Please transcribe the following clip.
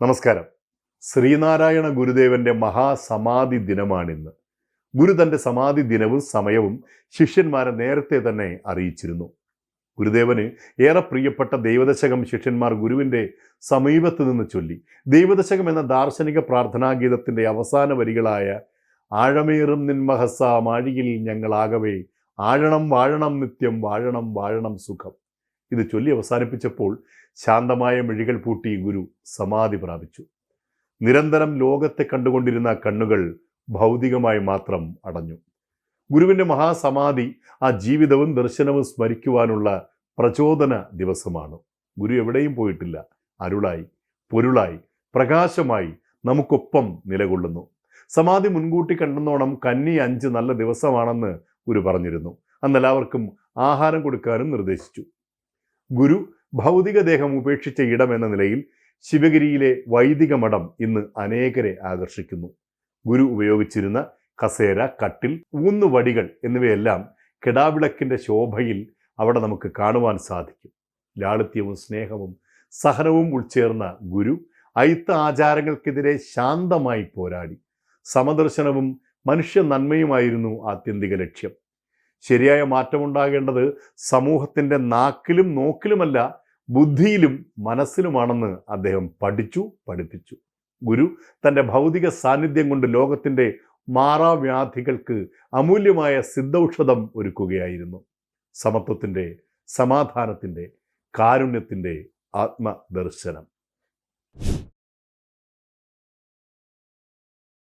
നമസ്കാരം. ശ്രീനാരായണ ഗുരുദേവന്റെ മഹാസമാധി ദിനമാണിന്ന്. ഗുരു തന്റെ സമാധി ദിനവും സമയവും ശിഷ്യന്മാരെ നേരത്തെ തന്നെ അറിയിച്ചിരുന്നു. ഗുരുദേവന് ഏറെ പ്രിയപ്പെട്ട ദൈവദശകം ശിഷ്യന്മാർ ഗുരുവിന്റെ സമീപത്ത് നിന്ന് ചൊല്ലി. ദൈവദശകം എന്ന ദാർശനിക പ്രാർത്ഥനാഗീതത്തിന്റെ അവസാന വരികളായ ആഴമേറും നിൻമഹസ മാഴിയിൽ ഞങ്ങളാകവേ ആഴണം വാഴണം നിത്യം വാഴണം വാഴണം സുഖം ഇത് ചൊല്ലി അവസാനിപ്പിച്ചപ്പോൾ ശാന്തമായ മിഴികൾ പൂട്ടി ഗുരു സമാധി പ്രാപിച്ചു. നിരന്തരം ലോകത്തെ കണ്ടുകൊണ്ടിരുന്ന കണ്ണുകൾ ഭൗതികമായി മാത്രം അടഞ്ഞു. ഗുരുവിന്റെ മഹാസമാധി ആ ജീവിതവും ദർശനവും സ്മരിക്കുവാനുള്ള പ്രചോദന ദിവസമാണ്. ഗുരു എവിടെയും പോയിട്ടില്ല. അരുളായി പൊരുളായി പ്രകാശമായി നമുക്കൊപ്പം നിലകൊള്ളുന്നു. സമാധി മുൻകൂട്ടി കണ്ടെന്നോണം കന്നി അഞ്ച് നല്ല ദിവസമാണെന്ന് ഗുരു പറഞ്ഞിരുന്നു. അന്ന് എല്ലാവർക്കും ആഹാരം കൊടുക്കാനും നിർദ്ദേശിച്ചു. ഗുരു ഭൗതികദേഹം ഉപേക്ഷിച്ച ഇടം എന്ന നിലയിൽ ശിവഗിരിയിലെ വൈദിക മഠം ഇന്ന് അനേകരെ ആകർഷിക്കുന്നു. ഗുരു ഉപയോഗിച്ചിരുന്ന കസേര കട്ടിൽ ഊന്നുവടികൾ എന്നിവയെല്ലാം കിടാവിളക്കിന്റെ ശോഭയിൽ അവിടെ നമുക്ക് കാണുവാൻ സാധിക്കും. ലാളിത്യവും സ്നേഹവും സഹനവും ഉൾച്ചേർന്ന ഗുരു അയിത്ത ആചാരങ്ങൾക്കെതിരെ ശാന്തമായി പോരാടി. സമദർശനവും മനുഷ്യ നന്മയുമായിരുന്നു ആത്യന്തിക ലക്ഷ്യം. ശരിയായ മാറ്റമുണ്ടാകേണ്ടത് സമൂഹത്തിന്റെ നാക്കിലും നോക്കിലുമല്ല ബുദ്ധിയിലും മനസ്സിലുമാണെന്ന് അദ്ദേഹം പഠിച്ചു പഠിപ്പിച്ചു. ഗുരു തന്റെ ഭൗതിക സാന്നിധ്യം കൊണ്ട് ലോകത്തിന്റെ മാറാവ്യാധികൾക്ക് അമൂല്യമായ സിദ്ധൌഷധം ഒരുക്കുകയായിരുന്നു. സമത്വത്തിന്റെ സമാധാനത്തിന്റെ കാരുണ്യത്തിന്റെ ആത്മദർശനം.